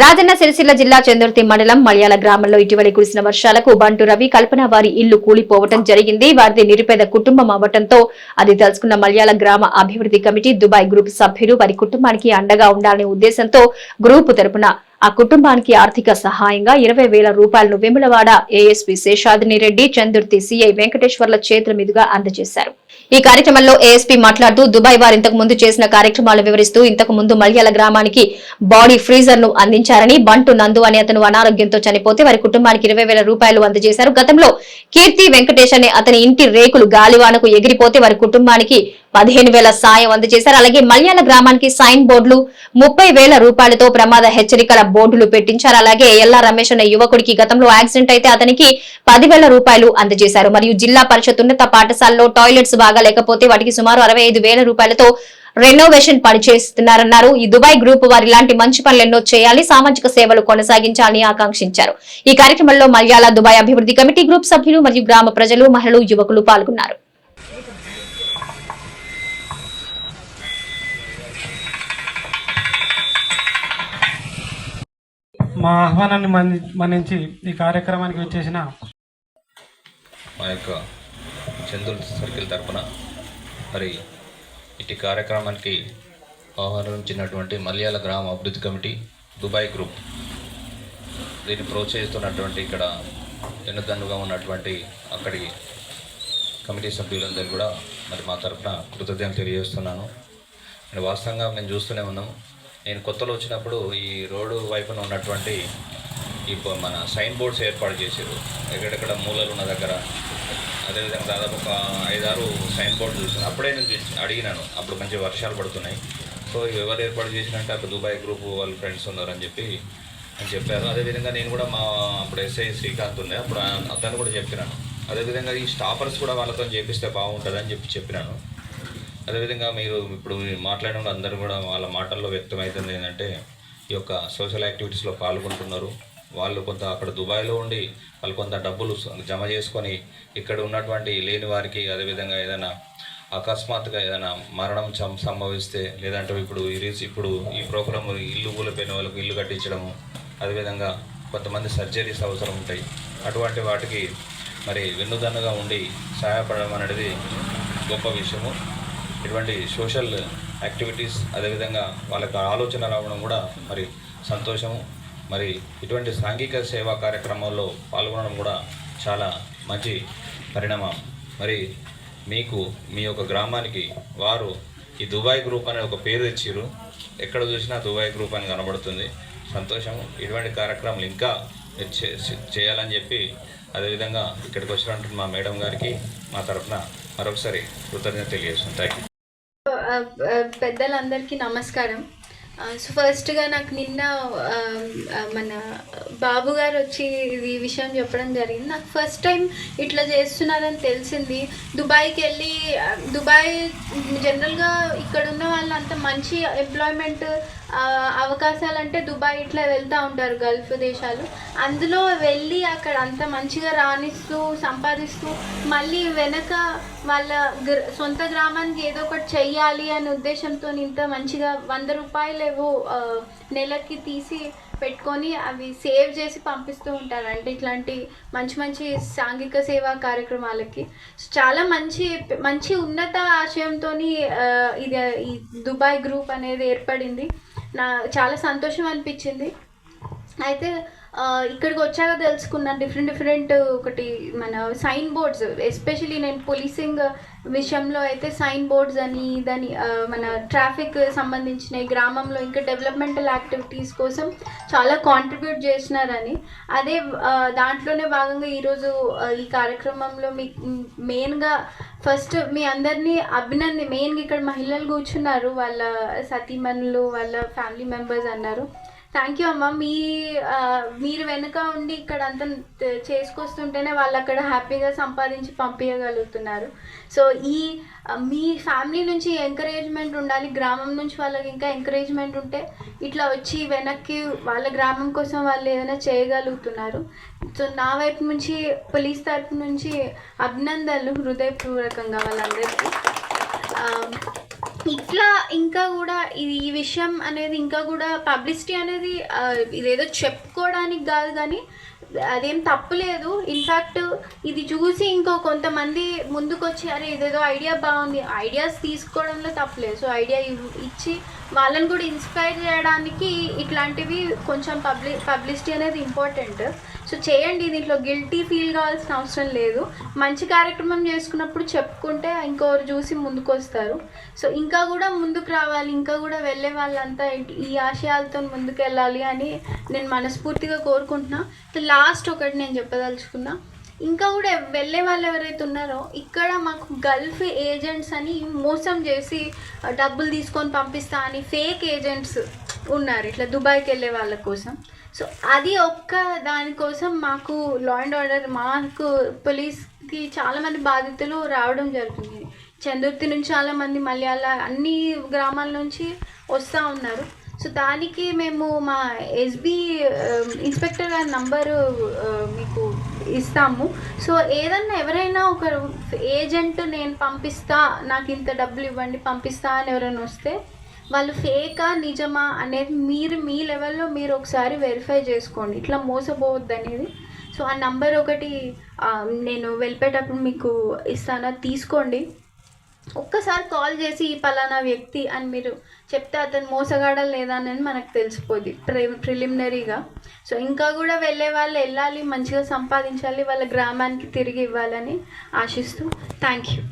రాజన్న సిరిసిల్ల జిల్లా చందుర్తి మండలం మలయాళ గ్రామంలో ఇటీవలి కురిసిన వర్షాలకు బంటు రవి కల్పన వారి ఇల్లు కూలిపోవటం జరిగింది. వారిది నిరుపేద కుటుంబం అవ్వటంతో అది తెలుసుకున్న మలయాళ గ్రామ అభివృద్ధి కమిటీ దుబాయ్ గ్రూప్ సభ్యులు వారి కుటుంబానికి అండగా ఉండాలనే ఉద్దేశంతో గ్రూపు తరపున ఆ కుటుంబానికి ఆర్థిక సహాయంగా ఇరవై వేల రూపాయలను వెములవాడ ఏఎస్పీ శేషాదిని రెడ్డి చందుర్తి సీఐ వెంకటేశ్వర్ల చేతుల మీదుగా అందజేశారు. ఈ కార్యక్రమంలో ఏఎస్పీ మాట్లాడుతూ దుబాయ్ వారు ఇంతకు ముందు చేసిన కార్యక్రమాలు వివరిస్తూ ఇంతకు ముందు మల్యాల గ్రామానికి బాడీ ఫ్రీజర్ను అందించారని బంటు నందు అనే అతను అనారోగ్యంతో చనిపోతే వారి కుటుంబానికి ఇరవై వేల రూపాయలు అందజేశారు. గతంలో కీర్తి వెంకటేష్ అనే అతని ఇంటి రేకులు గాలివానకు ఎగిరిపోతే వారి కుటుంబానికి పదిహేను వేల సాయం అందజేశారు. అలాగే మల్యాల గ్రామానికి సైన్ బోర్డులు ముప్పై వేల రూపాయలతో ప్రమాద హెచ్చరికల బోర్డులు పెట్టించారు. అలాగే ఎల్లా రమేష్ అనే యువకుడికి గతంలో యాక్సిడెంట్ అయితే అతనికి పదివేల రూపాయలు అందజేశారు. మరియు జిల్లా పరిషత్ ఉన్నత పాఠశాలలో టాయిలెట్స్ బాగా లేకపోతే వాటికి సుమారు అరవై ఐదు వేల రూపాయలతో రెనోవేషన్ పని చేస్తున్నారన్నారు. ఈ దుబాయ్ గ్రూప్ వారు ఇలాంటి మంచి పనులు ఎన్నో చేయాలి సామాజిక సేవలు కొనసాగించాలని ఆకాంక్షించారు. ఈ కార్యక్రమంలో మల్యాల దుబాయ్ అభివృద్ధి కమిటీ గ్రూప్ సభ్యులు మరియు గ్రామ ప్రజలు మహిళలు యువకులు పాల్గొన్నారు. మా ఆహ్వానాన్ని మన్ని- మన్నించి ఈ కార్యక్రమానికి వచ్చేసిన మా యొక్క చందుల్ సర్కిల్ తరపున మరి ఇటు కార్యక్రమానికి ఆహ్వానించినటువంటి మలయాళ గ్రామ అభివృద్ధి కమిటీ దుబాయ్ గ్రూప్. దీన్ని ప్రోత్సహిస్తున్నటువంటి ఇక్కడ వెనుదన్నుగా ఉన్నటువంటి అక్కడి కమిటీ సభ్యులందరూ కూడా మరి మా తరఫున కృతజ్ఞతలు తెలియజేస్తున్నాను. అండ్ వాస్తవంగా మేము చూస్తూనే ఉన్నాం. నేను కొత్తలో వచ్చినప్పుడు ఈ రోడ్డు వైపున ఉన్నటువంటి ఈ మన సైన్ బోర్డ్స్ ఏర్పాటు చేశారు. ఎక్కడెక్కడ మూలలు ఉన్న దగ్గర అదేవిధంగా దాదాపు ఒక ఐదారు సైన్ బోర్డు చూసాను అప్పుడే నేను చూసి- అడిగినాను. అప్పుడు మంచి వర్షాలు పడుతున్నాయి. సో ఎవరు ఏర్పాటు చేసినంటే అక్కడ దుబాయ్ గ్రూప్ వాళ్ళ ఫ్రెండ్స్ ఉన్నారని చెప్పి అని చెప్పారు. అదేవిధంగా నేను కూడా మా అప్పుడు ఎస్ఐ శ్రీకాంత్ ఉండే. అప్పుడు అతను కూడా చెప్పినాను. అదేవిధంగా ఈ స్టాపర్స్ కూడా వాళ్ళతో చేపిస్తే బాగుంటుందని చెప్పి చెప్పినాను. అదేవిధంగా మీరు ఇప్పుడు మాట్లాడిన అందరూ కూడా వాళ్ళ మాటల్లో వ్యక్తమవుతుంది ఏంటంటే ఈ యొక్క సోషల్ యాక్టివిటీస్లో పాల్గొంటున్నారు. వాళ్ళు కొంత అక్కడ దుబాయ్లో ఉండి వాళ్ళు కొంత డబ్బులు జమ చేసుకొని ఇక్కడ ఉన్నటువంటి లేని వారికి అదేవిధంగా ఏదైనా అకస్మాత్తుగా ఏదైనా మరణం సం సంభవిస్తే లేదంటే ఇప్పుడు ఈ రీస్ ఇప్పుడు ఈ ప్రోగ్రామ్ ఇల్లు కూలిపోయిన వాళ్ళకు ఇల్లు కట్టించడము అదేవిధంగా కొంతమంది సర్జరీస్ అవసరం ఉంటాయి. అటువంటి వాటికి మరి వెన్నుదన్నుగా ఉండి సహాయపడడం అనేది గొప్ప విషయము. ఇటువంటి సోషల్ యాక్టివిటీస్ అదేవిధంగా వాళ్ళకి ఆలోచన రావడం కూడా మరి సంతోషము. మరి ఇటువంటి సాంఘిక సేవా కార్యక్రమాల్లో పాల్గొనడం కూడా చాలా మంచి పరిణామం. మరి మీకు మీ యొక్క గ్రామానికి వారు ఈ దుబాయ్ గ్రూప్ అనే ఒక పేరు తెచ్చారు ఎక్కడ చూసినా దుబాయ్ గ్రూప్ అని కనబడుతుంది. సంతోషం. ఇటువంటి కార్యక్రమాలు ఇంకా చే- చేయాలని చెప్పి అదేవిధంగా ఇక్కడికి వచ్చినటువంటి మా మేడం గారికి మా తరఫున మరొకసారి కృతజ్ఞత తెలియజేస్తాను థ్యాంక్ యూ పెద్దలందరికీ నమస్కారం. సో ఫస్ట్గా నాకు నిన్న మన బాబు గారు వచ్చి ఈ విషయం చెప్పడం జరిగింది. నాకు ఫస్ట్ టైం ఇట్లా చేస్తున్నారని తెలిసింది. దుబాయ్కి వెళ్ళి దుబాయ్ జనరల్గా ఇక్కడ ఉన్న వాళ్ళు అంత మంచి ఎంప్లాయ్మెంట్ అవకాశాలు అంటే దుబాయ్ ఇట్లా వెళ్తూ ఉంటారు గల్ఫ్ దేశాలు. అందులో వెళ్ళి అక్కడ అంత మంచిగా రాణిస్తూ సంపాదిస్తూ మళ్ళీ వెనక వాళ్ళ గ్ర సొంత గ్రామానికి ఏదో ఒకటి చెయ్యాలి అనే ఉద్దేశంతో ఇంత మంచిగా వంద రూపాయలు ఏవో నెలకి తీసి పెట్టుకొని అవి సేవ్ చేసి పంపిస్తూ ఉంటారు. అంటే ఇట్లాంటి మంచి మంచి సాంఘిక సేవా కార్యక్రమాలకి. చాలా మంచి మంచి ఉన్నత ఆశయంతో ఇది ఈ దుబాయ్ గ్రూప్ అనేది ఏర్పడింది. నా చాలా సంతోషం అనిపించింది. అయితే ఇక్కడికి వచ్చాక తెలుసుకున్నాను. డిఫరెంట్ డిఫరెంట్ ఒకటి మన సైన్ బోర్డ్స్ ఎస్పెషలీ నేను పోలీసింగ్ విషయంలో అయితే సైన్ బోర్డ్స్ అని దాని మన ట్రాఫిక్ సంబంధించిన గ్రామంలో ఇంకా డెవలప్మెంటల్ యాక్టివిటీస్ కోసం చాలా కాంట్రిబ్యూట్ చేసినారని. అదే దాంట్లోనే భాగంగా ఈరోజు ఈ కార్యక్రమంలో మీ మెయిన్గా ఫస్ట్ మీ అందరినీ అభినంది మెయిన్గా ఇక్కడ మహిళలు కూర్చున్నారు. వాళ్ళ సతీమణులు వాళ్ళ ఫ్యామిలీ మెంబర్స్ అన్నారు. థ్యాంక్ యూ అమ్మ. మీ మీరు వెనుక ఉండి ఇక్కడ అంతా చేసుకొస్తుంటేనే వాళ్ళు అక్కడ హ్యాపీగా సంపాదించి పంపించగలుగుతున్నారు సో ఈ మీ ఫ్యామిలీ నుంచి ఎంకరేజ్మెంట్ ఉండాలి గ్రామం నుంచి వాళ్ళకి ఇంకా ఎంకరేజ్మెంట్ ఉంటే ఇట్లా వచ్చి వెనక్కి వాళ్ళ గ్రామం కోసం వాళ్ళు ఏదైనా చేయగలుగుతున్నారు. సో నా వైపు నుంచి పోలీస్ తరపు నుంచి అభినందనలు హృదయపూర్వకంగా వాళ్ళందరికీ. ఇట్లా ఇంకా కూడా ఇది ఈ విషయం అనేది ఇంకా కూడా పబ్లిసిటీ అనేది ఇదేదో చెప్పుకోవడానికి కాదు కానీ అదేం తప్పులేదు ఇన్ఫ్యాక్ట్ ఇది చూసి ఇంకో కొంతమంది ముందుకు వచ్చి అరే ఇదేదో ఐడియా బాగుంది. ఐడియాస్ తీసుకోవడంలో తప్పులేదు సో ఐడియా ఇచ్చి వాళ్ళని కూడా ఇన్స్పైర్ చేయడానికి ఇట్లాంటివి కొంచెం పబ్లి పబ్లిసిటీ అనేది ఇంపార్టెంట్ సో చేయండి దీంట్లో గిల్టీ ఫీల్ కావాల్సిన అవసరం లేదు. మంచి కార్యక్రమం చేసుకున్నప్పుడు చెప్పుకుంటే ఇంకోరు చూసి ముందుకు వస్తారు సో ఇంకా కూడా ముందుకు రావాలి ఇంకా కూడా వెళ్ళే వాళ్ళంతా ఈ ఆశయాలతో ముందుకు వెళ్ళాలి అని నేను మనస్ఫూర్తిగా కోరుకుంటున్నా. లాస్ట్ ఒకటి నేను చెప్పదలుచుకున్నా. ఇంకా కూడా వెళ్ళే వాళ్ళు ఎవరైతే ఉన్నారో ఇక్కడ మాకు గల్ఫ్ ఏజెంట్స్ అని మోసం చేసి డబ్బులు తీసుకొని పంపిస్తా అని ఫేక్ ఏజెంట్స్ ఉన్నారు. ఇట్లా దుబాయ్కి వెళ్ళే వాళ్ళ కోసం. సో అది ఒక్క దానికోసం మాకు లా అండ్ ఆర్డర్ మాకు పోలీస్కి చాలామంది బాధితులు రావడం జరుగుతుంది చందుర్తి నుంచి చాలామంది మలయాళ అన్ని గ్రామాల నుంచి వస్తూ ఉన్నారు. సో దానికి మేము మా ఎస్బీ ఇన్స్పెక్టర్ గారి నంబరు మీకు ఇస్తాము. సో ఏదన్నా ఎవరైనా ఒక ఏజెంట్ నేను పంపిస్తా నాకు ఇంత డబ్బులు ఇవ్వండి పంపిస్తా అని ఎవరైనా వస్తే వాళ్ళు ఫేకా నిజమా అనేది మీరు మీ లెవెల్లో మీరు ఒకసారి వెరిఫై చేసుకోండి. ఇట్లా మోసపోవద్దు అనేది. సో ఆ నంబర్ ఒకటి నేను వెళ్ళిపోయేటప్పుడు మీకు ఇస్తాను? తీసుకోండి. ఒక్కసారి కాల్ చేసి ఈ పలానా వ్యక్తి అని మీరు చెప్తే అతను మోసగాడా లేదా అనేది మనకు తెలిసిపోద్ది. ప్రి ప్రిలిమినరీగా. సో ఇంకా కూడా వెళ్ళే వాళ్ళు వెళ్ళాలి మంచిగా సంపాదించాలి వాళ్ళ గ్రామానికి తిరిగి ఇవ్వాలని ఆశిస్తూ. Thank you